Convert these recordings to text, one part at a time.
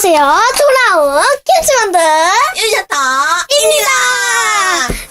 안녕하세요. 돌아온 김치만두. 유셔터입니다.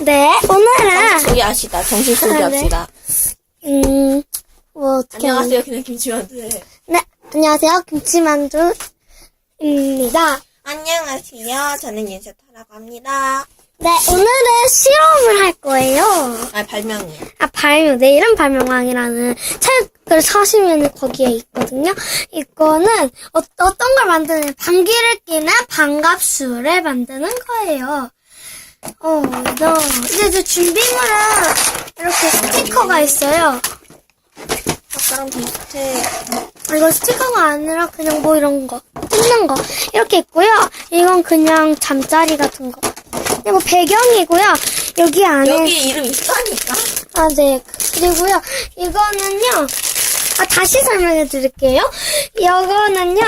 네, 오늘은, 소개합시다. 정신 아, 소개합시다. 음, 뭐, 어떻게. 하면- 안녕하세요. 그냥 김치만두예요. 네, 안녕하세요. 김치만두입니다. 안녕하세요. 저는 유셔터라고 합니다. 네, 오늘은 실험을 할 거예요. 아 발명이에요. 아, 발명, 내일은 발명왕이라는 책을 사시면 거기에 있거든요. 이거는 어, 떤걸 만드는, 방귀를 끼는 방갑수를 만드는 거예요. 어, 이거, 이제 저 준비물은 이렇게 스티커가 있어요. 아까랑 비슷해. 아, 이거 스티커가 아니라 그냥 뭐 이런 거, 뜯는 거. 이렇게 있고요. 이건 그냥 잠자리 같은 거. 그리고 배경이고요. 여기 안에. 여기 이름 있다니까. 아, 네. 그리고요, 이거는요, 아, 다시 설명해 드릴게요. 이거는요,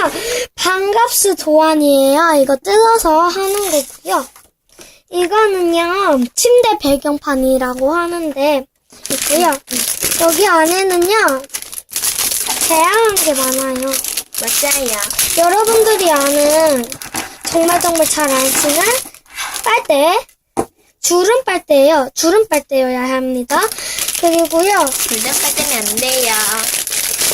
반갑수 도안이에요. 이거 뜯어서 하는 거고요. 이거는요, 침대 배경판이라고 하는데, 있고요. 여기 안에는요, 다양한 게 많아요. 맞아요. 여러분들이 아는, 정말 정말 잘 아시는 빨대, 주름 빨대예요. 주름 빨대여야 합니다. 그리고요, 불장할 때면 안 돼요.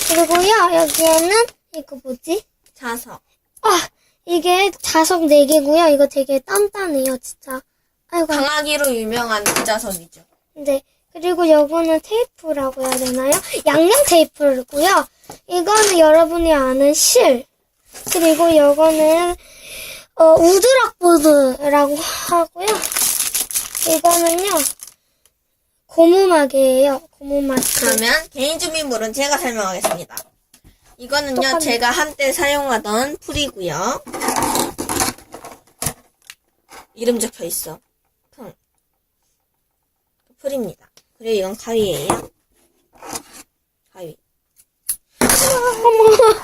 그리고요, 여기에는, 이거 뭐지? 자석. 아, 이게 자석 4개고요. 이거 되게 단단해요, 진짜. 아이고, 강하기로 유명한 자석이죠. 네. 그리고 요거는 테이프라고 해야 되나요? 양념 테이프고요. 이거는 여러분이 아는 실. 그리고 요거는, 어, 우드락보드라고 하고요. 이거는요, 고무막이에요. 고무막. 그러면 개인 준비물은 제가 설명하겠습니다. 이거는요, 똑같네. 제가 한때 사용하던 풀이고요. 이름 적혀 있어. 풍. 풀입니다. 그리고 이건 가위예요. 가위.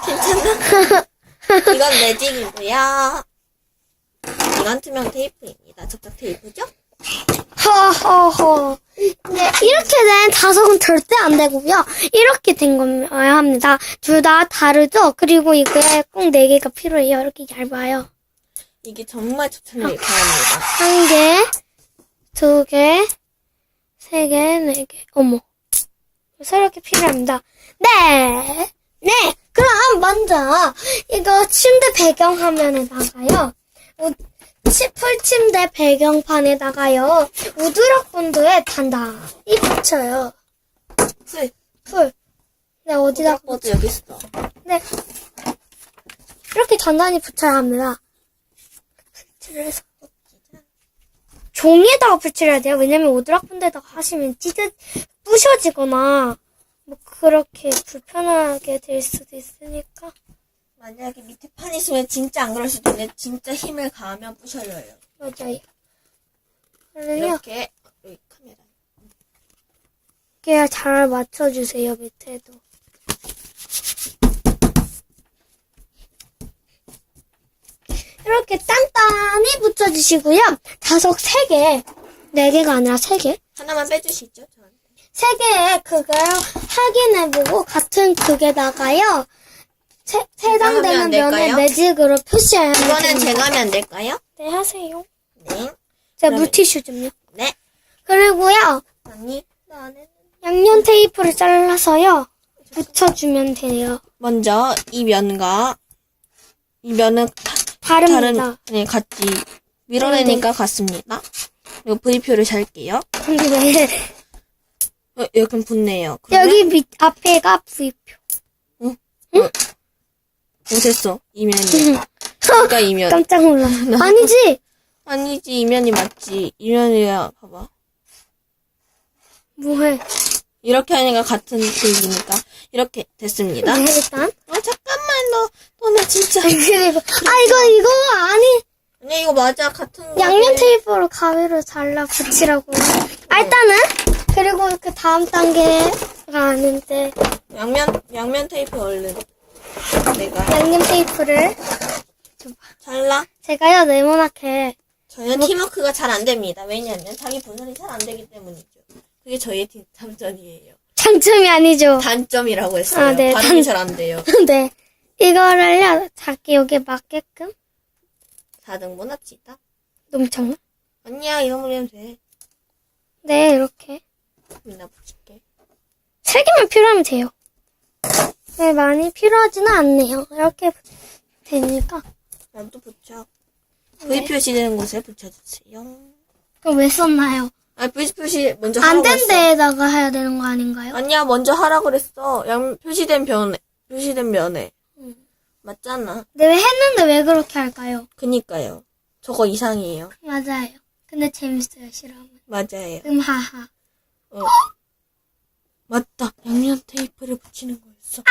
괜찮아? 이건 매직이고요. 이건 투명 테이프입니다. 접착 테이프죠? 허허허. 네, 이렇게 된 자석은 절대 안 되고요. 이렇게 된 거여야 합니다. 둘 다 다르죠? 그리고 이게 꼭 4개가 필요해요. 이렇게 얇아요. 이게 정말 접착력이 강합니다. 한 개, 두 개, 세 개, 네 개. 어머. 이렇게 필요합니다. 네! 네! 그럼 먼저 이거 침대 배경 화면에다가요. 우- 치- 풀 침대 배경판에다가요. 우드락 본드에 단단히 붙여요. 풀. 풀. 네, 어디다 보드 여기 있어. 네. 이렇게 단단히 붙여야 합니다. 풀칠을 해서. 종이에다가 풀칠해야 돼요. 왜냐면 오드락 분데다가 하시면 찢어, 부셔지거나, 뭐, 그렇게 불편하게 될 수도 있으니까. 만약에 밑에 판 있으면 진짜 안 그럴 수도 있는데 진짜 힘을 가하면 부셔져요. 맞아요. 이렇게 여기 카메라. 이렇게 잘 맞춰주세요, 밑에도. 이렇게 단단히 붙여주시고요. 자석 3개. 4개가 아니라 3개. 하나만 빼주시죠. 저한테. 세 개의 극을 확인해보고 같은 극에다가요. 세, 해당되는 될까요? 매직으로 표시해야 이거는 됩니다. 제가 하면 안 될까요? 네, 하세요. 네. 제가 그러면- 물티슈 좀요. 네. 그리고요, 언니, 나는 양념 테이프를 잘라서요. 붙여주면 돼요. 먼저 이 면과 이 면은 다 릅니다. 다른 네 같이 밀어내니까 같습니다. 그리고 V표를 잘게요. 네. 어, 여기 붙네요. 그러면 여기 밑, 앞에가 V표. 못했어. 이면이. 그러니까 이면. 깜짝 놀라. 아니지! 아니지 이면이 맞지. 이면이야 봐봐. 뭐해. 이렇게 하니까 같은 글이니까 이렇게 됐습니다. 네, 일단. 어 잠깐만 너 진짜. 아, 이거, 이거 아니. 아니 이거 맞아 같은 거. 양념 테이프로 가위로 잘라 붙이라고. 아, 일단은 그리고 그 다음 단계가 아닌데 양면 양면 테이프 얼른. 내가 양념 테이프를 잘라. 제가요 네모나게 저는 팀워크가 잘 안 됩니다. 왜냐하면 자기 분산이 잘 안 되기 때문이죠. 그게 저희의 팀- 장점이에요. 장점이 아니죠. 단점이라고 했어요. 아, 네, 발음이 단- 잘 안 돼요. 네 이거를요 자기 여기에 맞게끔 4등분 합시다. 너무 작나? 아니야, 이런 거면 돼. 네, 이렇게. 나 붙일게. 세 개만 필요하면 돼요. 네, 많이 필요하지는 않네요. 이렇게 되니까. 나도 붙여. 네. V 표시되는 곳에 붙여주세요. 그럼 왜 썼나요? 아, V 표시 먼저 안 하라고 된 했어. 데에다가 해야 되는 거 아닌가요? 아니야, 먼저 하라 그랬어. 양 표시된 변에 표시된 면에 음. 맞잖아. 네, 왜 했는데 왜 그렇게 할까요? 그니까요. 저거 이상이에요. 맞아요. 근데 재밌어요, 실험은. 맞아요. 음, 하하. 어. 맞다. 양면 테이프를 붙이는 거였어.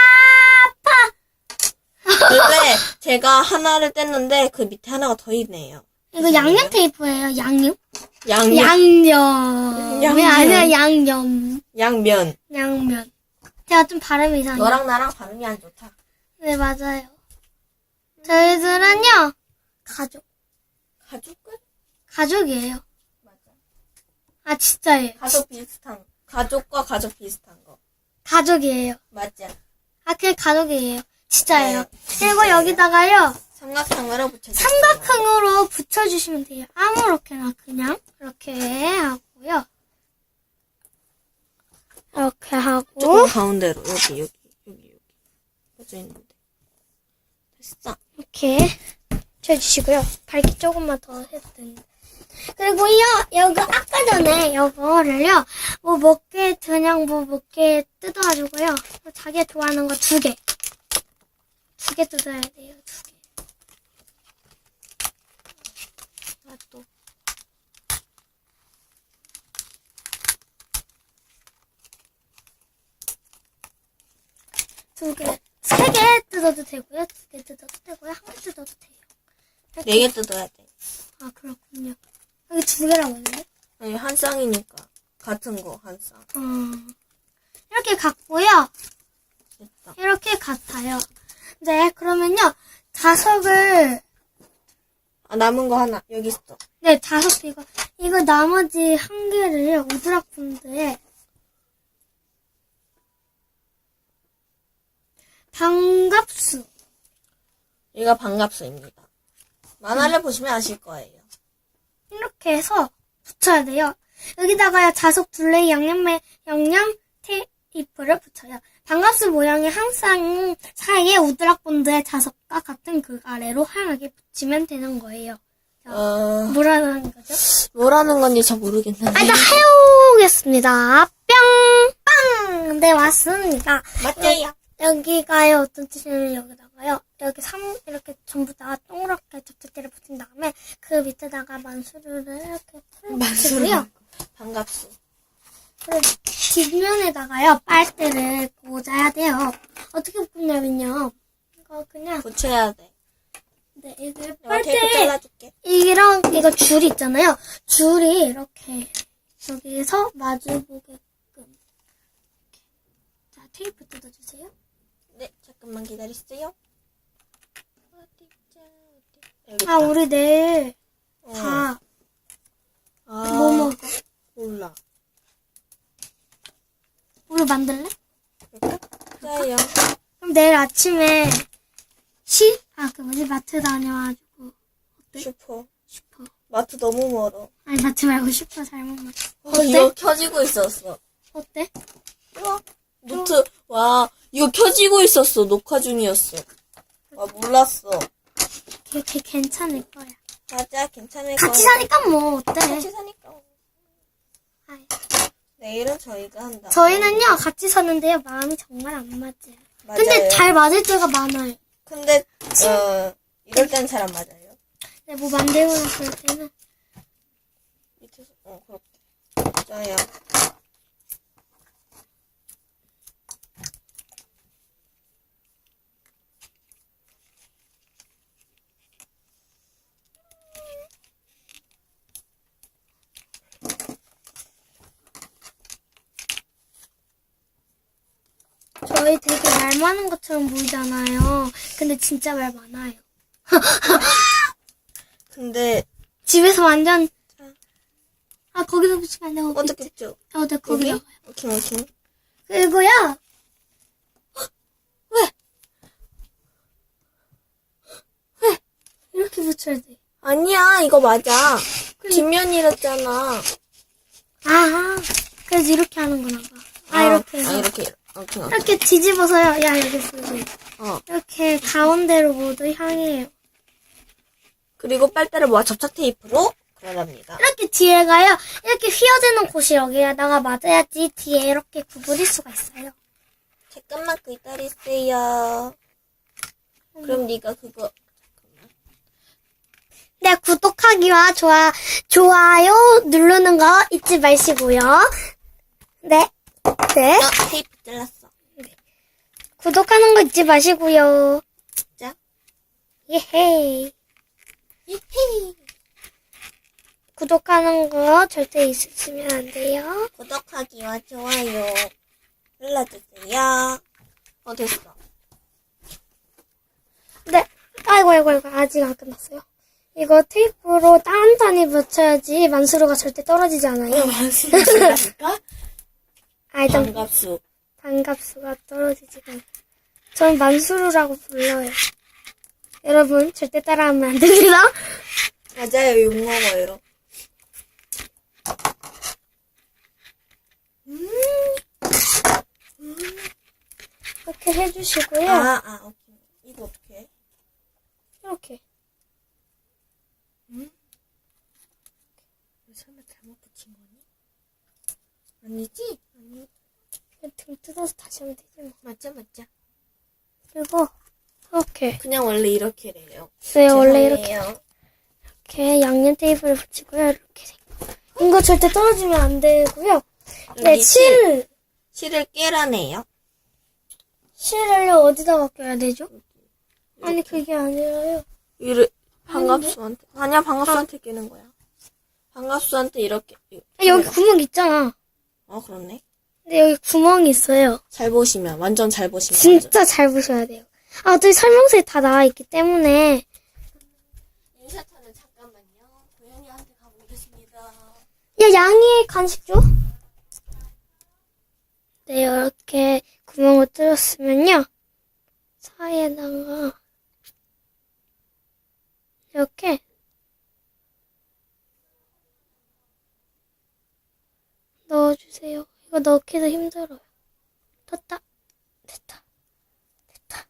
근데 제가 하나를 뗐는데 그 밑에 하나가 더 있네요. 이거 양념 테이프예요, 양념? 양면. 양념. 양념. 왜 아니야, 양념. 양면. 양면. 제가 좀 발음이 이상해요. 너랑 나랑 발음이 안 좋다. 네, 맞아요. 저희들은요, 가족. 가족은? 가족이에요. 맞아. 아, 진짜예요. 가족 비슷한 거. 가족과 가족 비슷한 거. 가족이에요. 맞아. 아, 그게 가족이에요. 진짜예요. 네, 그리고 진짜예요. 여기다가요, 삼각형으로 붙여주세요. 삼각형으로 붙여주시면 돼요. 아무렇게나 그냥 이렇게 하고요. 이렇게 하고 조금 가운데로 여기 여기 여기 여기 꽂혀 있는데 됐어. 이렇게 쳐주시고요. 밝기 조금만 더 해도 됩니다. 그리고요, 여기 아까 전에 이거를요, 뭐 몇 개, 그냥 뭐 몇 개 뜯어가지고요. 자기가 좋아하는 거 두 개. 두 개 뜯어야 돼요, 두 개. 아, 또. 두 개 뜯어도 되고요. 두 개 뜯어도 되고요. 한 개 뜯어도 돼요. 이렇게. 네개 뜯어야 돼. 아, 그렇군요. 여기 두 개라고 했는데? 아니 한 쌍이니까 같은 거 한 쌍. 어, 이렇게 같고요. 됐다. 이렇게 같아요. 네, 그러면요. 자석을, 아 남은 거 하나 여기 있어. 네, 자석 이거, 이거 나머지 한 개를 오드락 분드에 반갑수. 얘가 반갑수입니다. 만화를 보시면 아실 거예요. 이렇게 해서 붙여야 돼요. 여기다가 자석 둘레 양념에 양념 테이프를 붙여요. 반갑수 모양의 한 쌍 사이에 우드락 본드의 자석과 같은 그 아래로 하얗게 붙이면 되는 거예요. 어 뭐라는 거죠? 뭐라는 건지 잘 모르겠는데. 아, 일단 해오겠습니다. 뿅! 빵! 네, 왔습니다. 맞아요. 여기가요, 어떤 뜻이냐면 여기다가요, 여기 3, 이렇게 전부 다 동그랗게 접착제를 붙인 다음에 그 밑에다가 만수르를 이렇게 풀어붙이고요. 반갑수. 그리고 뒷면에다가요, 빨대를 꽂아야 돼요. 어떻게 꽂냐면요, 이거 그냥, 붙여야 돼. 네, 이게 내가 테이프 빨대, 잘라줄게. 이랑, 이거 줄이 있잖아요. 줄이 이렇게, 여기서 마주보게끔. 이렇게. 자, 테이프 뜯어주세요. 네 잠깐만 기다리세요. 여기 아, 있다. 우리 내일 어. 다, 아, 뭐 먹어? 몰라. 우리 만들래? 그럴까? 짜요. 그럼 내일 아침에 시, 아, 그 뭐지, 마트 다녀와가지고, 네? 슈퍼. 슈퍼. 마트 너무 멀어. 아니, 마트 말고 슈퍼 잘못 말했어. 어, 이거 켜지고 있었어. 어때? 우와, 노트, 와, 이거 켜지고 있었어. 녹화 중이었어. 와, 몰랐어. 걔, 걔 괜찮을 거야. 맞아, 괜찮을 거야. 같이 사니까 뭐, 어때? 같이 사니까. 아이. 내일은 저희가 한다. 저희는요, 같이 사는데요, 마음이 정말 안 맞아요. 맞아요. 근데 잘 맞을 때가 많아요. 근데, 어, 이럴 땐 잘 안 맞아요. 네, 뭐 만들고 났을 때는. 밑에서, 어, 그렇게. 짜요. 저희 되게 말 많은 것처럼 보이잖아요. 근데 진짜 말 많아요. 근데, 집에서 완전, 아, 거기다 붙이면 안 되고. 어떻게 밑에. 죠 어, 네, 여기? 거기다가. 오케이, 오케이. 그리고요. 왜? 왜? 이렇게 붙여야 돼. 아니야, 이거 맞아. 뒷면이랬잖아. 아, 그래서 이렇게 하는구나 봐. 아, 이렇게 아, 해서. 이렇게, 이렇게, 뒤집어서요. 야, 이렇게 쓰지. 어. 이렇게 가운데로 모두 향해요. 그리고 빨대를 모아 접착 테이프로 그려납니다. 이렇게 뒤에가요. 이렇게 휘어지는 곳이 여기에다가 맞아야지 뒤에 이렇게 구부릴 수가 있어요. 잠깐만 기다리세요. 그럼 네가 그거 네, 구독하기와 좋아, 좋아요 누르는 거 잊지 마시고요. 네. 네. 어, 테이프 잘랐어. 구독하는 거 잊지 마시고요. 자, 예헤이. 예헤이. 구독하는 거 절대 있으시면 안 돼요. 구독하기와 좋아요 눌러주세요. 어 됐어. 네. 아이고, 아이고, 아이고. 아직 안 끝났어요. 이거 테이프로 단단히 붙여야지 만수르가 절대 떨어지지 않아요. 만수가 아, 일단 반갑수. 반갑수가 떨어지지가 않아요. 전 만수르라고 불러요. 여러분, 절대 따라하면 안 됩니다. 맞아요, 욕 먹어요. 이렇게 해주시고요. 아, 아, 오케이. 이거 어떻게 해? 이렇게. 설마 잘못 붙인 거니? 아니지? 아니, 등 뜯어서 다시 하면 되지 뭐. 맞자, 맞자. 그리고, 이렇게. 그냥 원래 이렇게 래요. 네, 원래 이렇게. 죄송해요. 이렇게 양면 테이프를 붙이고요. 이렇게. 이거 절대 떨어지면 안 되고요. 네, 실, 실을 깨라네요. 실을 어디다가 껴야 되죠? 아니, 그게 아니라요. 이를 반갑수한테 아니야 반갑수한테 끼는 거야. 반갑수한테 이렇게 아, 여기 구멍 있잖아. 어 그렇네. 근데 여기 구멍이 있어요. 잘 보시면 완전 잘 보시면 진짜 잘 보셔야 돼요. 아, 어차피 설명서에 다 나와 있기 때문에. 인사타는 잠깐만요. 고양이한테 가보겠습니다. 야, 양이 간식 줘? 네, 이렇게 구멍을 뚫었으면요. 사이에다가, 이렇게, 넣어주세요. 이거 넣기도 힘들어요. 됐다. 됐다. 됐다.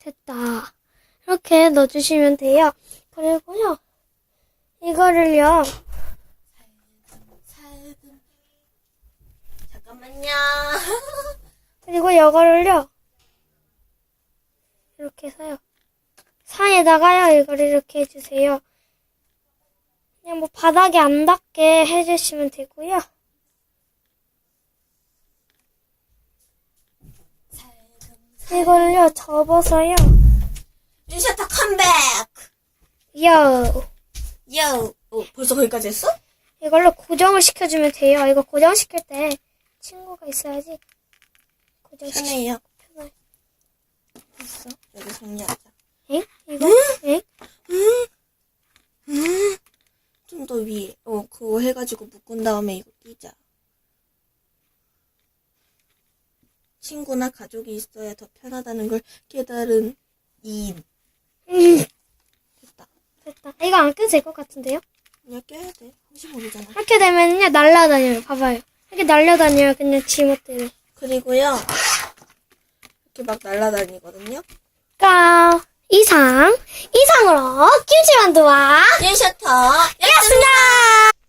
됐다. 이렇게 넣어주시면 돼요. 그리고요. 이거를요. 잠깐만요. 그리고 이거를요. 이렇게 해서요. 사이에다가요. 이거를 이렇게 해주세요. 그냥 뭐 바닥에 안 닿게 해주시면 되고요. 이거를요. 접어서요. 인사타 컴백. 요. 요. 어 벌써 거기까지 했어? 이걸로 고정을 시켜주면 돼요. 이거 고정시킬 때 친구가 있어야지. 고정시켜. 편해요. 편해. 됐어. 여기 정리하자. 엥? 이거? 엥? 좀 더 위에. 어 그거 해가지고 묶은 다음에 이거 끼자. 친구나 가족이 있어야 더 편하다는 걸 깨달은 이인. 음, 됐다. 됐다. 이거 안 껴도 될 것 같은데요? 그냥 껴야 돼. 혹시 모르잖아. 이렇게 되면요, 날라다녀요. 봐봐요. 이렇게 날라다녀요. 그냥 지멋 때문에. 그리고요. 이렇게 막 날아다니거든요. 까 이상, 이상으로 김치만두와 인셔터 였습니다!